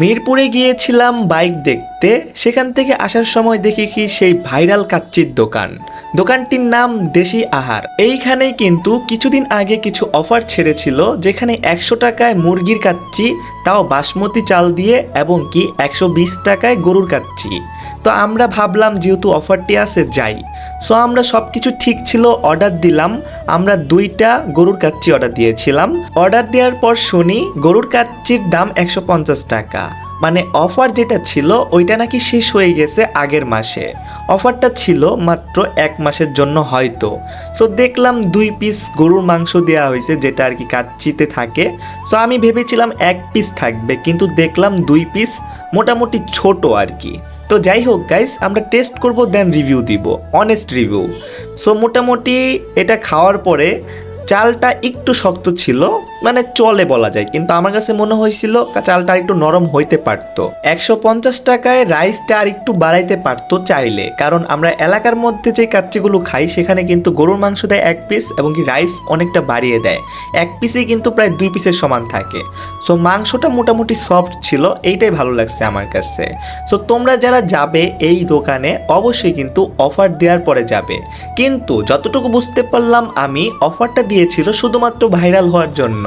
মিরপুরে গিয়েছিলাম বাইক দেখতে। সেখান থেকে আসার সময় দেখি কি সেই ভাইরাল কাচ্চির দোকান। দোকানটির নাম দেশি আহার। এইখানেই কিন্তু কিছুদিন আগে কিছু অফার ছেড়েছিল, যেখানে একশো টাকায় মুরগির কাচ্চি, তাও বাসমতি চাল দিয়ে, এবং কি একশো বিশ টাকায় গরুর কাচ্চি। তো আমরা ভাবলাম যেহেতু অফারটি আছে, যাই। সো আমরা সব কিছু ঠিক ছিল, অর্ডার দিলাম। আমরা দুইটা গরুর কাচ্চি অর্ডার দিয়েছিলাম। অর্ডার দেওয়ার পর শুনি গরুর কাচ্চির দাম একশো পঞ্চাশ টাকা। মানে অফার যেটা ছিল, ওইটা নাকি শেষ হয়ে গেছে আগের মাসে। অফারটা ছিল মাত্র এক মাসের জন্য হয়তো। সো দেখলাম দুই পিস গরুর মাংস দেওয়া হয়েছে, যেটা আর কি কাচ্চিতে থাকে। সো আমি ভেবেছিলাম এক পিস থাকবে, কিন্তু দেখলাম দুই পিস মোটামুটি ছোট আর কি। তো যাই হোক গাইস আমরা টেস্ট করব দেন রিভিউ দিব অনেস্ট রিভিউ সো মোটামুটি এটা খাওয়ার পরে চালটা একটু শক্ত ছিল মানে চলে বলা যায়। কিন্তু আমার কাছে মনে হয়েছিল চালটা একটু নরম হইতে পারতো। একশো পঞ্চাশ টাকায় রাইসটা আর একটু বাড়াইতে পারতো চাইলে। কারণ আমরা এলাকার মধ্যে যে কাচ্চিগুলো খাই, সেখানে কিন্তু গরুর মাংস দেয় এক পিস এবং কি রাইস অনেকটা বাড়িয়ে দেয়। এক পিসেই কিন্তু প্রায় দুই পিসের সমান থাকে। সো মাংসটা মোটামুটি সফট ছিল, এইটাই ভালো লাগছে আমার কাছে। সো তোমরা যারা যাবে এই দোকানে, অবশ্যই কিন্তু অফার দেওয়ার পরে যাবে। কিন্তু যতটুকু বুঝতে পারলাম আমি অফারটা দিয়েছিল শুধুমাত্র ভাইরাল হওয়ার জন্য।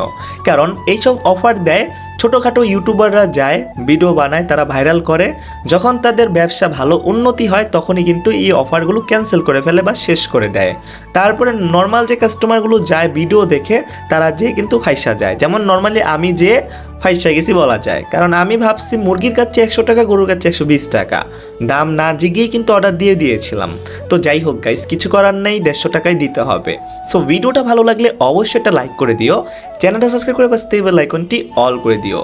কারণ এইসব অফার দেয় ছোটোখাটো ইউটিউবাররা যায় ভিডিও বানায়, তারা ভাইরাল করে। যখন তাদের ব্যবসা ভালো উন্নতি হয়, তখনই কিন্তু এই অফারগুলো ক্যান্সেল করে ফেলে বা শেষ করে দেয়। তারপরে নর্মাল যে কাস্টমারগুলো যায় ভিডিও দেখে, তারা যে কিন্তু ফাইসা যায়। যেমন নর্মালি আমি যে ফাইসা গেছি বলা যায়। কারণ আমি ভাবছি মুরগির কাছে একশো টাকা, গরুর কাছে একশো বিশ টাকা। দাম না জিগিয়ে কিন্তু অর্ডার দিয়ে দিয়েছিলাম। তো যাই হোক গাইস কিছু করার নেই, দেড়শো টাকায় দিতে হবে। সো ভিডিওটা ভালো লাগলে অবশ্যই একটা লাইক করে দিও। চ্যানেলটা সাবস্ক্রাইব করে পাশে বেল আইকনটি অল করে দিও।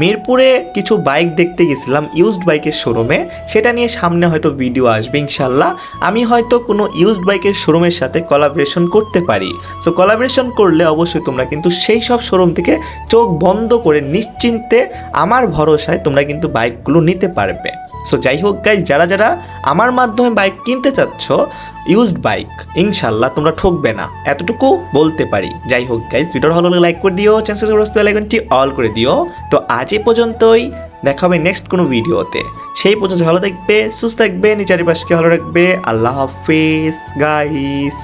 মিরপুরে কিছু বাইক দেখতে গেছিলাম ইউজড বাইকের শোরুমে সেটা নিয়ে সামনে হয়তো ভিডিও আসবে ইনশাল্লাহ আমি হয়তো কোনো ইউজড বাইকের শোরুমের সাথে কলাবরেশন করতে পারি। সো কলাবরেশন করলে অবশ্যই তোমরা কিন্তু সেই সব শোরুম থেকে চোখ বন্ধ করে নিশ্চিন্তে আমার ভরসায় তোমরা কিন্তু বাইকগুলো নিতে পারবে। সো যাই হোক গাইজ যারা যারা আমার মাধ্যমে বাইক কিনতে চাচ্ছ ইউজড বাইক ইনশাল্লাহ তোমরা ঠকবে না। এতটুকু বলতে পারি। যাই হোক গাইজ ভিডিওটা ভালো লাইক করে দিও চ্যানেল আইকনটি অল করে দিও। তো আজ এ পর্যন্তই, দেখা হবে নেক্সট কোনো ভিডিওতে সেই পর্যন্ত ভালো থাকবে, সুস্থ থাকবে, নিজের চারিপাশকে ভালো রাখবে। আল্লাহ হাফিজ গাইস